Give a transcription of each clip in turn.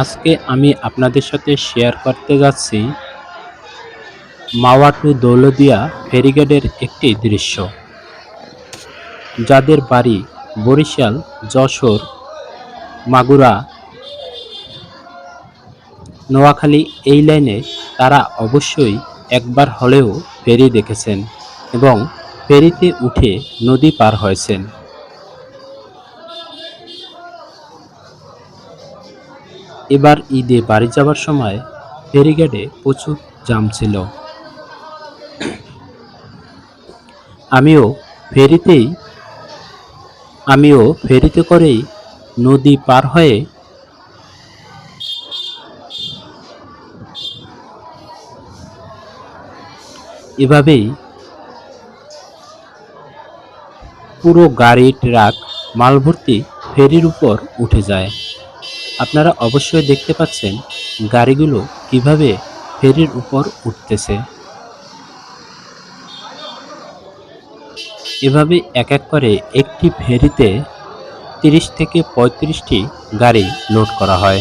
আজকে আমি আপনাদের সাথে শেয়ার করতে যাচ্ছি মাওয়া টু দৌলদিয়া ফেরিঘাটের একটি দৃশ্য। যাদের বাড়ি বরিশাল, যশোর, মাগুরা, নোয়াখালী এই লাইনে তারা অবশ্যই একবার হলেও ফেরি দেখেছেন এবং ফেরিতে উঠে নদী পার হয়েছেন। এবার ঈদে বাড়ি যাওয়ার সময় ফেরিঘাটে প্রচুর জাম ছিল। আমিও ফেরিতেই, আমিও ফেরিতে করেই নদী পার হয়ে এভাবেই পুরো গাড়ি, ট্রাক, মালভর্তি ফেরির উপর উঠে যায়। আপনারা অবশ্যই দেখতে পাচ্ছেন গাড়িগুলো কীভাবে ফেরির উপর উঠতেছে। এভাবে এক এক করে একটি ফেরিতে তিরিশ থেকে পঁয়ত্রিশটি গাড়ি লোড করা হয়।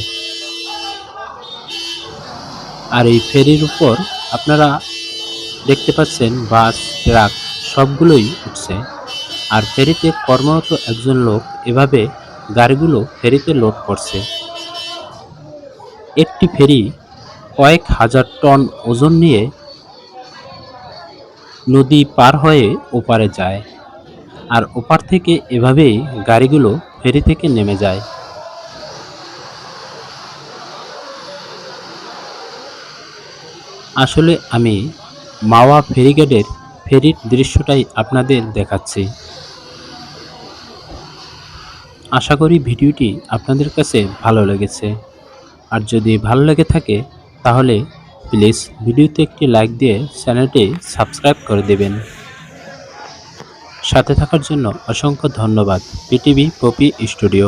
আর এই ফেরির উপর আপনারা দেখতে পাচ্ছেন বাস, ট্রাক সবগুলোই উঠছে। আর ফেরিতে কর্মরত একজন লোক এভাবে গাড়িগুলো ফেরিতে লোড করছে। একটি ফেরি কয়েক হাজার টন ওজন নিয়ে নদী পার হয়ে ওপারে যায় আর ওপার থেকে এভাবেই গাড়িগুলো ফেরি থেকে নেমে যায়। আসলে আমি মাওয়া ফেরিঘাটের ফেরির দৃশ্যটাই আপনাদের দেখাচ্ছি। আশা করি ভিডিওটি আপনাদের কাছে ভালো লেগেছে। আর যদি ভালো লেগে থাকে, তাহলে প্লিজ ভিডিওতে একটি লাইক দিয়ে চ্যানেলটি সাবস্ক্রাইব করে দেবেন। সাথে থাকার জন্য অসংখ্য ধন্যবাদ। PTV Poppy studio.